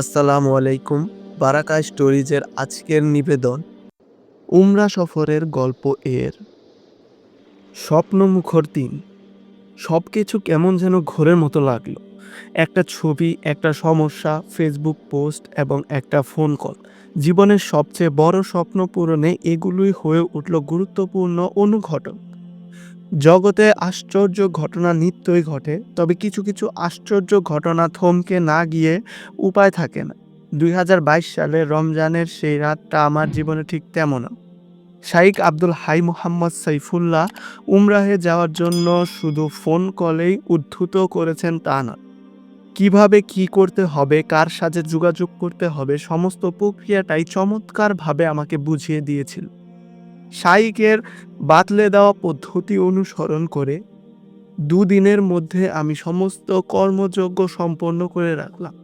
আসসালামু আলাইকুম বারাকা স্টোরিজের আজকের নিবেদন। উমরা সফরের গল্প এর। স্বপ্নমুখর দিন। সব কিছু কেমন যেন ঘোরের মতো লাগল। একটা ছবি, একটা সমস্যা ফেসবুক পোস্ট এবং একটা ফোন কল জীবনের সবচেয়ে বড় স্বপ্ন পূরণে এগুলোই হয়ে উঠল গুরুত্বপূর্ণ অনুঘটন। জগতে আশ্চর্য ঘটনা নিত্যই ঘটে, তবে কিছু কিছু আশ্চর্য ঘটনা থমকে না গিয়ে উপায় থাকে না। দুই হাজার বাইশ সালে রমজানের সেই রাতটা আমার জীবনে ঠিক তেমনও শাইখ আব্দুল হাই মোহাম্মদ সাইফুল্লাহ উমরাহে যাওয়ার জন্য শুধু ফোন কলেই উদ্ধৃত করেছেন তা না কীভাবে কি করতে হবে, কার সাথে যোগাযোগ করতে হবে, সমস্ত প্রক্রিয়াটাই চমৎকারভাবে আমাকে বুঝিয়ে দিয়েছিল। শাইকের বাতলে দেওয়া পদ্ধতি অনুসরণ করে দুদিনের মধ্যে আমি সমস্ত কর্মযজ্ঞ সম্পন্ন করে রাখলাম।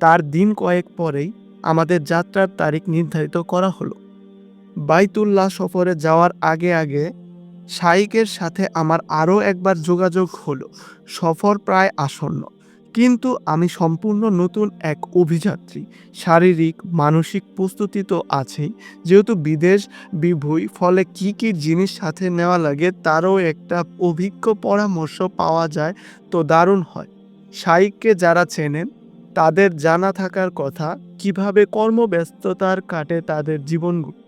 তার দিন কয়েক পরেই আমাদের যাত্রার তারিখ নির্ধারিত করা হলো। বাইতুল্লাহ সফরে যাওয়ার আগে আগে শাইকের সাথে আমার আরও একবার যোগাযোগ হলো। সফর প্রায় আসন্ন। কিন্তু আমি সম্পূর্ণ নতুন এক অভিযাত্রী। শারীরিক, মানসিক প্রস্তুতি তো আছেই। যেহেতু বিদেশ বিভুই, ফলে কি কি জিনিস সাথে নেওয়া লাগে তারও একটা অভিজ্ঞ পরামর্শ পাওয়া যায় তো দারুণ হয়। শাইককে যারা চেনেন, তাদের জানা থাকার কথা, কীভাবে কর্মব্যস্ততার কাটে তাদের জীবনগুলো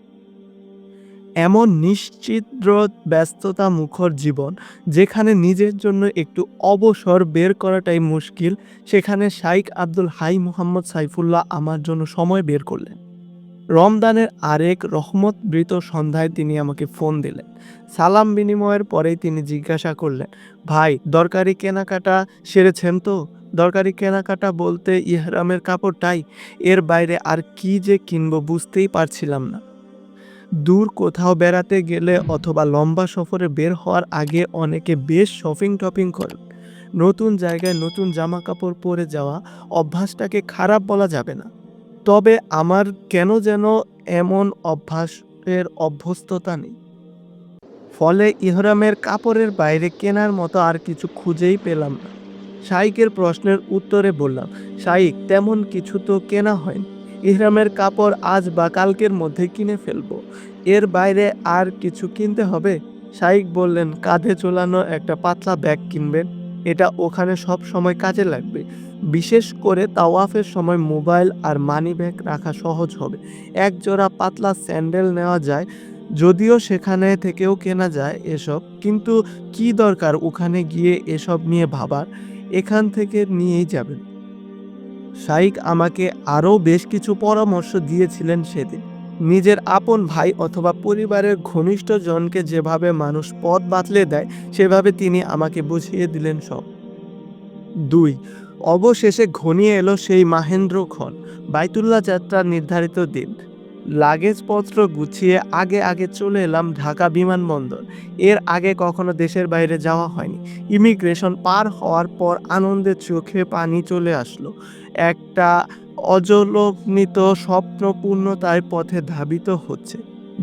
এমন নিশ্চিদ্র ব্যস্ততা মুখর জীবন যেখানে নিজের জন্য একটু অবসর বের করাটাই মুশকিল, সেখানে শাইক আব্দুল হাই মুহাম্মদ সাইফুল্লাহ আমার জন্য সময় বের করলেন। রমদানের আরেক রহমত বৃত সন্ধ্যায় তিনি আমাকে ফোন দিলেন। সালাম বিনিময়ের পরেই তিনি জিজ্ঞাসা করলেন, ভাই, দরকারি কেনাকাটা সেরেছেন তো? দরকারি কেনাকাটা বলতে ইহরামের কাপড়টাই, এর বাইরে আর কি যে কিনবো বুঝতেই পারছিলাম না। দূর কোথাও বেড়াতে গেলে অথবা লম্বা সফরে বের হওয়ার আগে অনেকে বেশ শপিং টপিং করেন নতুন জায়গায় নতুন জামা কাপড় পরে যাওয়া অভ্যাসটাকে খারাপ বলা যাবে না। তবে আমার কেন যেন এমন অভ্যাসের অভ্যস্ততা নেই। ফলে ইহরামের কাপড়ের বাইরে কেনার মতো আর কিছু খুঁজেই পেলাম না। শাইকের প্রশ্নের উত্তরে বললাম, শাইক, তেমন কিছু তো কেনা হয়নি। ইহরামের কাপড় আজ বা কালকের মধ্যে কিনে ফেলব। এর বাইরে আর কিছু কিনতে হবে? শাইক বললেন, কাঁধে চোলানো একটা পাতলা ব্যাগ কিনবেন। এটা ওখানে সব সময় কাজে লাগবে। বিশেষ করে তাওয়াফের সময় মোবাইল আর মানি ব্যাগ রাখা সহজ হবে। এক জোড়া পাতলা স্যান্ডেল নেওয়া যায়, যদিও সেখানে থেকেও কেনা যায় এসব। কিন্তু কি দরকার ওখানে গিয়ে এসব নিয়ে ভাবার? এখান থেকে নিয়েই যাবেন। শাইক আমাকে আরও বেশ কিছু পরামর্শ দিয়েছিলেন সেদিন। নিজের আপন ভাই অথবা পরিবারের ঘনিষ্ঠ জনকে যেভাবে মানুষ পথ বাতলে দেয়, সেভাবে তিনি আমাকে বুঝিয়ে দিলেন সব। দুই, অবশেষে ঘনিয়ে এলো সেই মাহেন্দ্র খন বাইতুল্লাহ যাত্রার নির্ধারিত দিন। লাগেজপত্র গুছিয়ে আগে আগে চলে এলাম ঢাকা বিমানবন্দর। এর আগে কখনো দেশের বাইরে যাওয়া হয়নি। ইমিগ্রেশন পার হওয়ার পর আনন্দের চোখে পানি চলে আসলো। একটা অজলগ্নিত স্বপ্ন পূর্ণতায় পথে ধাবিত হচ্ছে।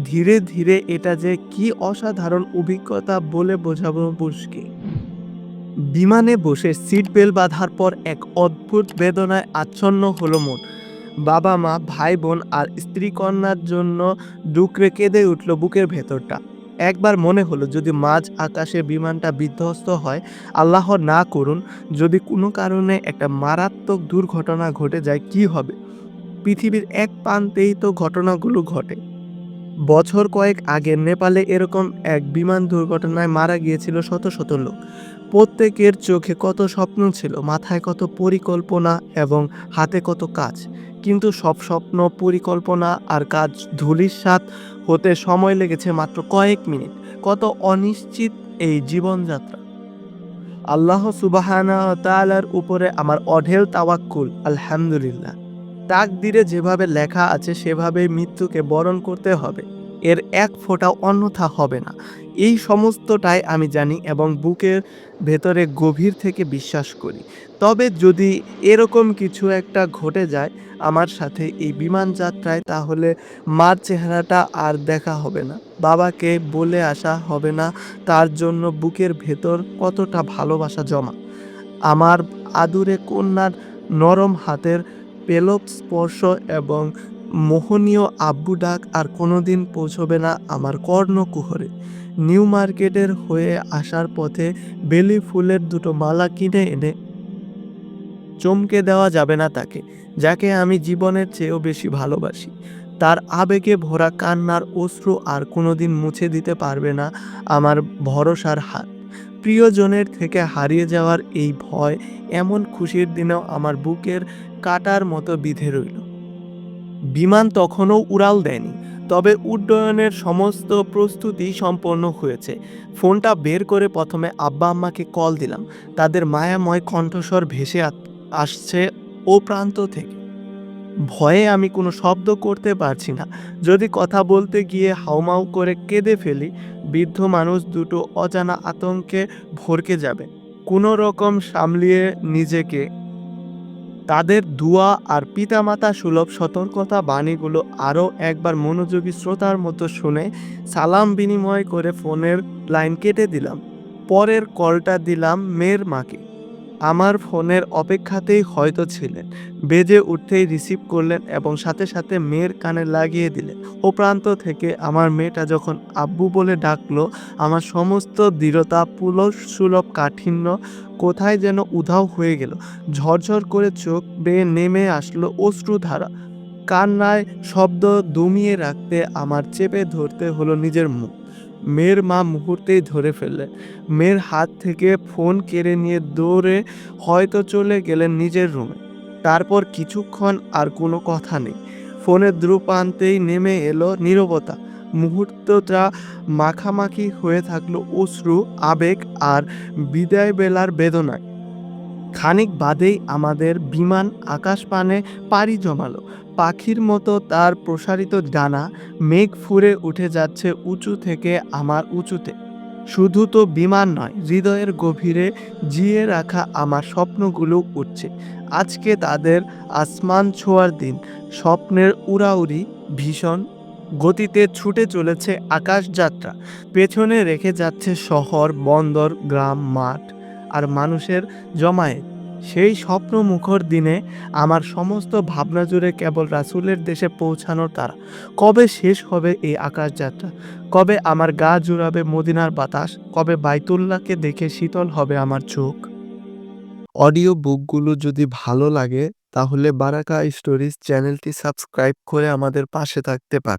ধীরে ধীরে এটা যে কি অসাধারণ অভিজ্ঞতা বলে বোঝাবো মুশকিল। বিমানে বসে সিট বেল্ট বাঁধার পর এক অদ্ভুত বেদনায় আচ্ছন্ন হলো মন। বাবা মা ভাই বোন আর স্ত্রী কন্যার জন্য ডুকরে কেঁদে উঠল বুকের ভেতরটা। একবার মনে হলো, যদি মাঝ আকাশে বিমানটা বিধ্বস্ত হয়, আল্লাহ না করুন, যদি কোনো কারণে একটা মারাত্মক দুর্ঘটনা ঘটে যায়, কি হবে? পৃথিবীর এক প্রান্তেই তো ঘটনাগুলো ঘটে। বছর কয়েক আগে নেপালে এরকম এক বিমান দুর্ঘটনায় মারা গিয়েছিল শত শত লোক। প্রত্যেকের চোখে কত স্বপ্ন ছিল, মাথায় কত পরিকল্পনা এবং হাতে কত কাজ। কিন্তু সব স্বপ্ন, পরিকল্পনা আর কাজ ধুলির সাত হতে সময় লেগেছে মাত্র কয়েক মিনিট। কত অনিশ্চিত এই জীবনযাত্রা। আল্লাহ সুবাহানা তালার উপরে আমার অঢেল তাওয়াক্কুল, আলহামদুলিল্লাহ। তাকদিরে যেভাবে লেখা আছে সেভাবে মৃত্যুকে বরণ করতে হবে। এর এক ফোঁটা অন্যথা হবে না। এই সমস্তটাই আমি জানি এবং বুকের ভেতরে গভীর থেকে বিশ্বাস করি। তবে যদি এরকম কিছু একটা ঘটে যায় আমার সাথে এই বিমান যাত্রায়, তাহলে মার চেহারাটা আর দেখা হবে না। বাবাকে বলে আসা হবে না, তার জন্য বুকের ভেতর কতটা ভালোবাসা জমা। আমার আদুরে কন্যার নরম হাতের পেলব স্পর্শ এবং মোহনীয় আব্বু ডাক আর কোনোদিন পৌঁছবে না আমার কর্ণকুহরে। নিউ মার্কেটের হয়ে আসার পথে বেলি ফুলের দুটো মালা কিনে এনে চমকে দেওয়া যাবে না তাকে, যাকে আমি জীবনের চেয়েও বেশি ভালোবাসি। তার আবেগে ভরা কান্নার অশ্রু আর কোনোদিন মুছে দিতে পারবে না আমার ভরসার হাত। প্রিয়জনের থেকে হারিয়ে যাওয়ার এই ভয়, এমন খুশির দিনেও আমার বুকের কাটার মতো বিধে রইল। বিমান তখনও উড়াল দেয়নি, তবে উড্ডয়নের সমস্ত প্রস্তুতি সম্পন্ন হয়েছে। ফোনটা বের করে প্রথমে আব্বা আম্মাকে কল দিলাম। তাদের মায়াময় কণ্ঠস্বর ভেসে আসছে ও প্রান্ত থেকে। ভয়ে আমি কোনো শব্দ করতে পারছি না। যদি কথা বলতে গিয়ে হাউমাউ করে কেঁদে ফেলি, বৃদ্ধ মানুষ দুটো অজানা আতঙ্কে ভরকে যাবে। কোনো রকম সামলিয়ে নিজেকে তাদের দুয়া আর পিতামাতা সুলভ সতর্কতা বাণীগুলো আরও একবার মনোযোগী শ্রোতার মতো শুনে সালাম বিনিময় করে ফোনের লাইন কেটে দিলাম। পরের কলটা দিলাম মেয়ের মাকে। আমার ফোনের অপেক্ষাতেই হয়তো ছিলেন। বেজে উঠতেই রিসিভ করলেন এবং সাথে সাথে মেয়ের কানে লাগিয়ে দিলেন। ও প্রান্ত থেকে আমার মেয়েটা যখন আব্বু বলে ডাকলো, আমার সমস্ত দৃঢ়তা পুলস সুলভ কাঠিন্য কোথায় যেন উধাও হয়ে গেল। ঝরঝর করে চোখ বেয়ে নেমে আসলো অশ্রুধারা। কান্নায় শব্দ দমিয়ে রাখতে আমার চেপে ধরতে হলো নিজের মুখ। মেয়ের মা মুহূর্তেই ধরে ফেললেন মেয়ের হাত থেকে ফোন কেড়ে নিয়ে দৌড়ে হয়তো চলে গেলেন নিজের রুমে। তারপর কিছুক্ষণ আর কোনো কথা নেই। ফোনের দ্রুপান্তেই নেমে এলো নিরবতা। মুহূর্তটা মাখামাখি হয়ে থাকল অশ্রু, আবেগ আর বিদায় বেলার বেদনায়। খানিক বাদেই আমাদের বিমান আকাশপানে পাড়ি জমালো। পাখির মতো তার প্রসারিত ডানা মেঘ ফুরে উঠে যাচ্ছে উঁচু থেকে আমার উঁচুতে। শুধু তো বিমান নয়, হৃদয়ের গভীরে জিয়ে রাখা আমার স্বপ্নগুলো উঠছে। আজকে তাদের আসমান ছোঁয়ার দিন, স্বপ্নের উড়াউড়ি ভীষণ গতিতে ছুটে চলেছে আকাশযাত্রা। পেছনে রেখে যাচ্ছে শহর, বন্দর, গ্রাম, মাঠ। আর মানুষের জমায়েত। সেই স্বপ্ন মুখর দিনে আমার সমস্ত ভাবনা জুড়ে কেবল রাসুলের দেশে পৌঁছানোর তারা। কবে শেষ হবে এই আকাশযাত্রা? কবে আমার গা জুড়াবে মদিনার বাতাস? কবে বাইতুল্লাহকে দেখে শীতল হবে আমার চোখ? অডিও বুকগুলো যদি ভালো লাগে, তাহলে বারাকা স্টোরিজ চ্যানেলটি সাবস্ক্রাইব করে আমাদের পাশে থাকতে পার।